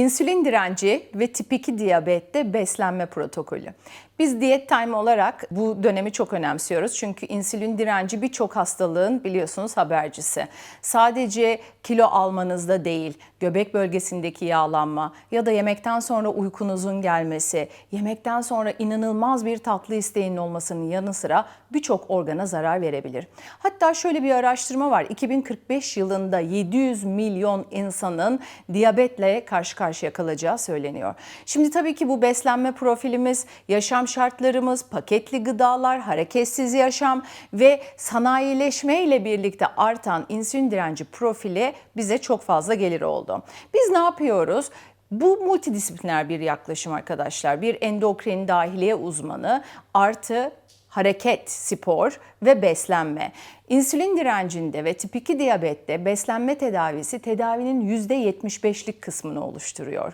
İnsülin direnci ve tip 2 diyabette beslenme protokolü. Biz Diyet Time olarak bu dönemi çok önemsiyoruz. Çünkü insülin direnci birçok hastalığın biliyorsunuz habercisi. Sadece kilo almanızda değil, göbek bölgesindeki yağlanma ya da yemekten sonra uykunuzun gelmesi, yemekten sonra inanılmaz bir tatlı isteğinin olmasının yanı sıra birçok organa zarar verebilir. Hatta şöyle bir araştırma var. 2045 yılında 700 milyon insanın diyabetle karşı karşıya kalacağı söyleniyor. Şimdi tabii ki bu beslenme profilimiz, yaşam şartlarımız, paketli gıdalar, hareketsiz yaşam ve sanayileşme ile birlikte artan insülin direnci profili bize çok fazla gelir oldu. Biz ne yapıyoruz? Bu multidisipliner bir yaklaşım arkadaşlar. Bir endokrin dahiliye uzmanı artı hareket, spor ve beslenme. İnsülin direncinde ve tip 2 diyabette beslenme tedavisi tedavinin %75'lik kısmını oluşturuyor.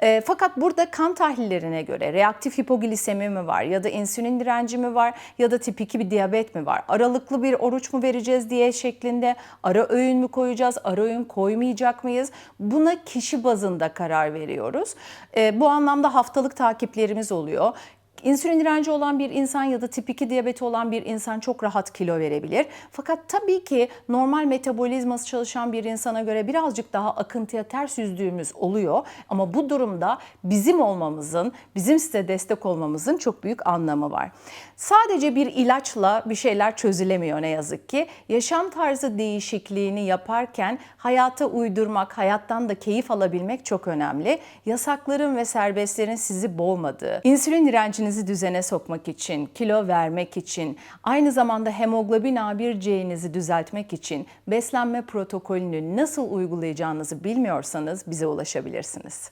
E, fakat burada kan tahlillerine göre reaktif hipoglisemi mi var ya da insülin direnci mi var ya da tip 2 bir diyabet mi var? Aralıklı bir oruç mu vereceğiz diye şeklinde ara öğün mü koyacağız, ara öğün koymayacak mıyız? Buna kişi bazında karar veriyoruz. E, bu anlamda haftalık takiplerimiz oluyor. İnsülin direnci olan bir insan ya da tip 2 diyabeti olan bir insan çok rahat kilo verebilir. Fakat tabii ki normal metabolizması çalışan bir insana göre birazcık daha akıntıya ters yüzdüğümüz oluyor. Ama bu durumda bizim olmamızın, bizim size destek olmamızın çok büyük anlamı var. Sadece bir ilaçla bir şeyler çözülemiyor ne yazık ki. Yaşam tarzı değişikliğini yaparken hayata uydurmak, hayattan da keyif alabilmek çok önemli. Yasakların ve serbestlerin sizi boğmadığı, insülin direncinizi düzene sokmak için, kilo vermek için, aynı zamanda hemoglobin A1C'nizi düzeltmek için beslenme protokolünü nasıl uygulayacağınızı bilmiyorsanız bize ulaşabilirsiniz.